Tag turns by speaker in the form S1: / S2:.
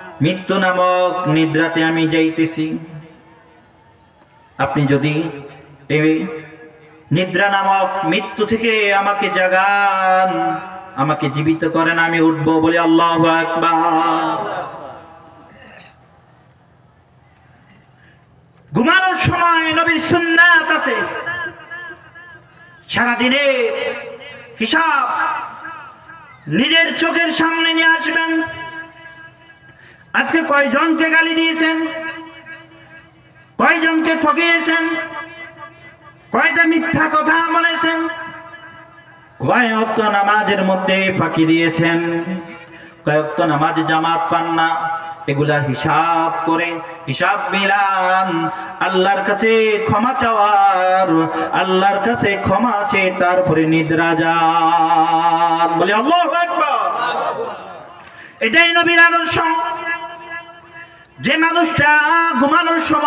S1: মৃত্যু নামক নিদ্রাতে আমি যাইতেছি। আপনি যদি নিদ্রা নামক মৃত্যু থেকে আমাকে জাগান, আমাকে জীবিত করেন, আমি উঠবো বলে আল্লাহ ঘুমানোর সময় নবীর সুন্নাত আছে। সারাদিনে হিসাব নিজের চোখের সামনে নিয়ে আসবেন আজকে কয়জনকে গালি দিয়েছেন? কয়জনকে ঠকিয়েছেন কয়টা মিথ্যা কথা বলেছেন? কয়েকত নামাজের মধ্যে ফাঁকি দিয়েছেন। কয়েকত নামাজ জামাত পান না। এগুলা হিসাব করে, হিসাব মিলান। আল্লাহর কাছে ক্ষমা চাওয়ার, আল্লাহর কাছে ক্ষমা আছে, তারপরে নিদ্রা যান। বলে, আল্লাহ এটাই নবীর আদর্শ। যে মানুষটা ঘুমানোর সময়